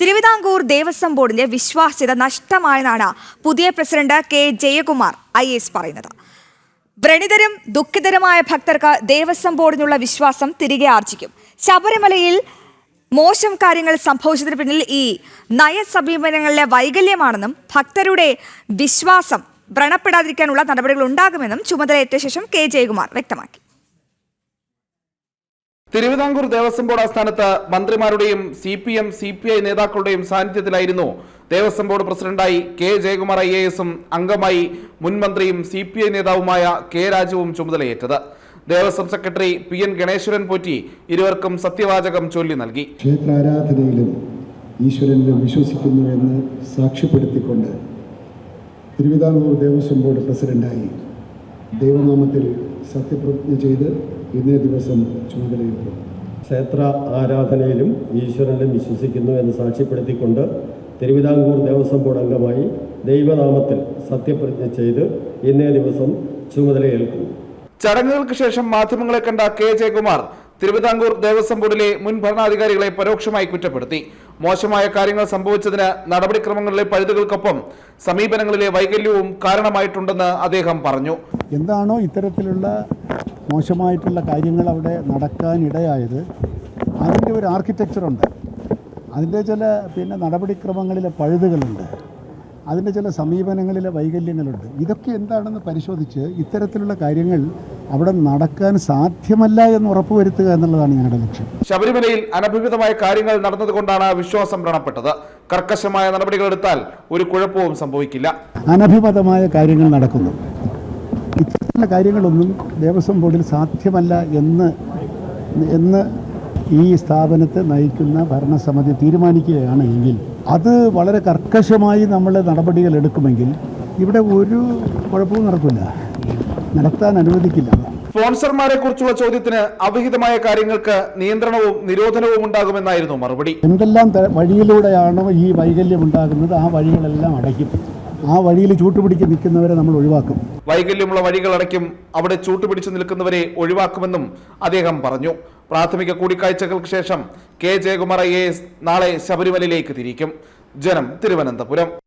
തിരുവിതാംകൂർ ദേവസ്വം ബോർഡിന്റെ വിശ്വാസ്യത നഷ്ടമായെന്നാണ് പുതിയ president K Jayakumar I S പറയുന്നത്. വ്രണിതരും ദുഃഖിതരുമായ ഭക്തർക്ക് ദേവസ്വം ബോർഡിനുള്ള വിശ്വാസം തിരികെ ആർജിക്കും. ശബരിമലയിൽ മോശം കാര്യങ്ങൾ സംഭവിച്ചതിന് പിന്നിൽ ഈ നയസമീപനങ്ങളിലെ വൈകല്യമാണെന്നും ഭക്തരുടെ വിശ്വാസം വ്രണപ്പെടാതിരിക്കാനുള്ള നടപടികൾ ഉണ്ടാകുമെന്നും ചുമതലയേറ്റ ശേഷം കെ ജയകുമാർ വ്യക്തമാക്കി. തിരുവിതാംകൂർ ദേവസ്വം ബോർഡ് ആസ്ഥാനത്ത് മന്ത്രിമാരുടെയും C P M C P I നേതാക്കളുടെയും സാന്നിധ്യത്തിലായിരുന്നു ദേവസ്വം ബോർഡ് പ്രസിഡന്റായി കെ ജയകുമാർ ഐ എ എസും അംഗമായി മുൻമന്ത്രിയും സി പി ഐ നേതാവുമായ കെ രാജുവും ചുമതലയേറ്റത്. Devaswom secretary P N Ganeshwaran Potti ഇരുവർക്കും സത്യവാചകം ചൊല്ലി നൽകി. ക്ഷേത്രാരാധനയിലും ഈശ്വരനിലും വിശ്വസിക്കുന്നു എന്ന് സാക്ഷ്യപ്പെടുത്തിക്കൊണ്ട് തിരുവിതാംകൂർ ദേവസ്വം ബോർഡ് പ്രസിഡന്റായി ദൈവനാമത്തിൽ സത്യപ്രതിജ്ഞ ചെയ്ത് ഇന്നേ ദിവസം ചുമതലയേറ്റു. ക്ഷേത്ര ആരാധനയിലും ഈശ്വരനിലും വിശ്വസിക്കുന്നു എന്ന് സാക്ഷ്യപ്പെടുത്തിക്കൊണ്ട് തിരുവിതാംകൂർ ദേവസ്വം ബോർഡ് അംഗമായി ദൈവനാമത്തിൽ സത്യപ്രതിജ്ഞ ചെയ്ത് ഇന്നേ ദിവസം ചുമതലയേൽക്കും. ചടങ്ങുകൾക്ക് ശേഷം മാധ്യമങ്ങളെ കണ്ട കെ ജയകുമാർ തിരുവിതാംകൂർ ദേവസ്വം ബോർഡിലെ മുൻ ഭരണാധികാരികളെ പരോക്ഷമായി കുറ്റപ്പെടുത്തി. മോശമായ കാര്യങ്ങൾ സംഭവിച്ചതിന് നടപടിക്രമങ്ങളിലെ പഴുതുകൾക്കൊപ്പം സമീപനങ്ങളിലെ വൈകല്യവും കാരണമായിട്ടുണ്ടെന്ന് അദ്ദേഹം പറഞ്ഞു. എന്താണോ ഇത്തരത്തിലുള്ള മോശമായിട്ടുള്ള കാര്യങ്ങൾ അവിടെ നടക്കാനിടയായത് അതിന്റെ ഒരു ആർക്കിടെക്ചറുണ്ട് അതിന്റെ ചില പിന്നെ നടപടിക്രമങ്ങളിലെ പഴുതുകളുണ്ട്. അതിന്റെ ചില സമീപനങ്ങളിലെ വൈകല്യങ്ങളുണ്ട്. ഇതൊക്കെ എന്താണെന്ന് പരിശോധിച്ച് ഇത്തരത്തിലുള്ള കാര്യങ്ങൾ അവിടെ നടക്കാൻ സാധ്യമല്ല എന്ന് ഉറപ്പുവരുത്തുക എന്നുള്ളതാണ് ഞങ്ങളുടെ ലക്ഷ്യം. ശബരിമലയിൽ അനഭിമിതമായ കാര്യങ്ങൾ നടന്നതുകൊണ്ടാണ് വിശ്വാസം വ്രണപ്പെട്ടത്. കർക്കശമായ നടപടികൾ എടുത്താൽ ഒരു കുഴപ്പവും സംഭവിക്കില്ല. അനഭിമതമായ കാര്യങ്ങൾ നടക്കുന്നു. ഇത്തരത്തിലുള്ള കാര്യങ്ങളൊന്നും ദേവസ്വം ബോർഡിൽ സാധ്യമല്ല എന്ന് എന്ന് ഈ സ്ഥാപനത്തെ നയിക്കുന്ന ഭരണസമിതി തീരുമാനിക്കുകയാണ് എങ്കിൽ അത് വളരെ കർക്കശമായി നമ്മൾ നടപടികൾ എടുക്കുമെങ്കിൽ ഇവിടെ ഒരു കുഴപ്പവും നടക്കില്ല നടത്താൻ അനുവദിക്കില്ല. സ്പോൺസർമാരെ കുറിച്ചുള്ള ചോദ്യത്തിന് അവിഹിതമായ കാര്യങ്ങൾക്ക് നിയന്ത്രണവും നിരോധനവും ഉണ്ടാകുമെന്നായിരുന്നു മറുപടി. എന്തെല്ലാം വഴിയിലൂടെയാണോ ഈ വൈകല്യം ഉണ്ടാകുന്നത്? ആ വഴികളെല്ലാം അടയ്ക്കും. ആ വഴിയിൽ ചൂട്ടുപിടിച്ച് നിൽക്കുന്നവരെ നമ്മൾ ഒഴിവാക്കും. വൈകല്യമുള്ള വഴികൾ അടയ്ക്കും അവിടെ ചൂട്ടുപിടിച്ച് നിൽക്കുന്നവരെ ഒഴിവാക്കുമെന്നും അദ്ദേഹം പറഞ്ഞു. പ്രാഥമിക കൂടിക്കാഴ്ചകൾക്ക് ശേഷം കെ. ജയകുമാർ ഐ. നാളെ ശബരിമലയിലേക്ക് തിരിക്കും. ജനം തിരുവനന്തപുരം.